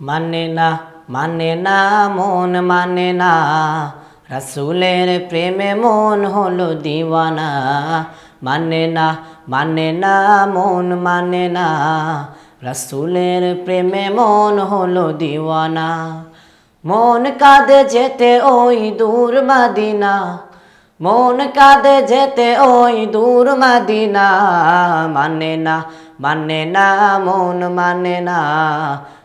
মানে না মানে না, মন মানে না। রসুলের প্রেমে মন হলো দিওয়ানা। মানে না মানে না, মন মানে না। রসুলের প্রেমে মন হলো দিওয়ানা। মন কাঁদে যেতে ওই দূর মাদিনা। মন কাঁদে যেতে ওই দূর মাদিনা। মানে না মানে না, মন মানে না।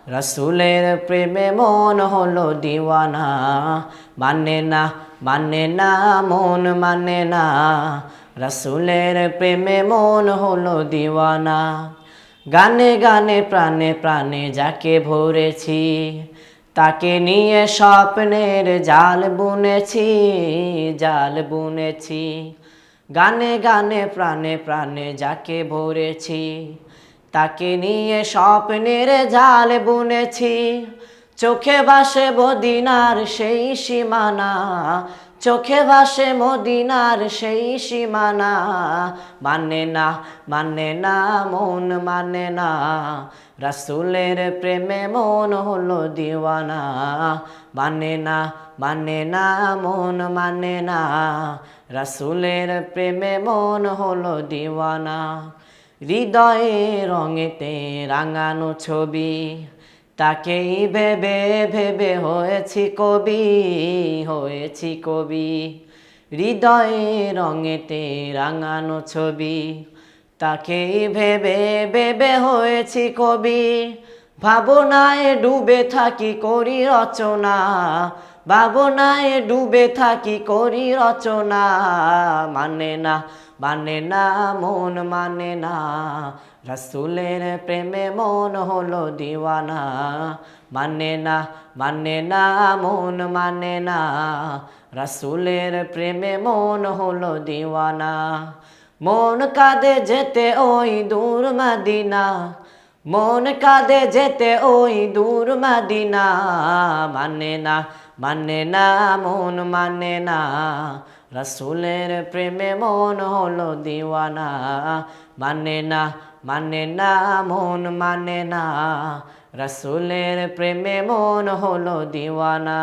রসুলের প্রেমে মন হলো দিওয়ানা। মানে না মানে না, মন মানে না। রসুলের প্রেমে মন হলো দিওয়ানা। গানে গানে, প্রাণে প্রাণে যাকে ভরেছি, তাকে নিয়ে স্বপ্নের জাল বুনেছি জাল বুনেছি। গানে গানে, প্রাণে প্রাণে যাকে ভরেছি তাকে নিয়ে স্বপ্নের জাল বুনেছি। চোখে ভাসে মদিনার সেই সীমানা, চোখে ভাসে মদিনার সেই সীমানা। মানে না মানে না, মন মানে না। রাসুলের প্রেমে মন হলো দিওয়ানা। মানে না মানে না, মন মানে না। রাসুলের প্রেমে মন হলো দিওয়ানা। হৃদয়ে রঙেতে রাঙানো ছবি, তাকেই ভেবে ভেবে হয়েছি কবি হয়েছি কবি। হৃদয়ে রঙেতে রাঙানো ছবি, তাকেই ভেবে ভেবে হয়েছি কবি। ভাবনায় ডুবে থাকি করি রচনা ভাবনায় ডুবে থাকি করি রচনা। মানে না মানে না, মন মানে না। রসুলের প্রেমে মন হলো দিওয়ানা। মানে না মানে না, মন মানে না। রসুলের প্রেমে মন হলো দিওয়ানা। মন কাঁদে যেতে ওই দূর মাদিনা। মন কাঁদে যেতে ওই দূর মাদিনা মানে না মানে না, মন মানে না। রসুলের প্রেমে মন হলো দিওয়ানা মানে না মানে না, মন মানে না। রসুলের প্রেমে মন হলো দিওয়ানা।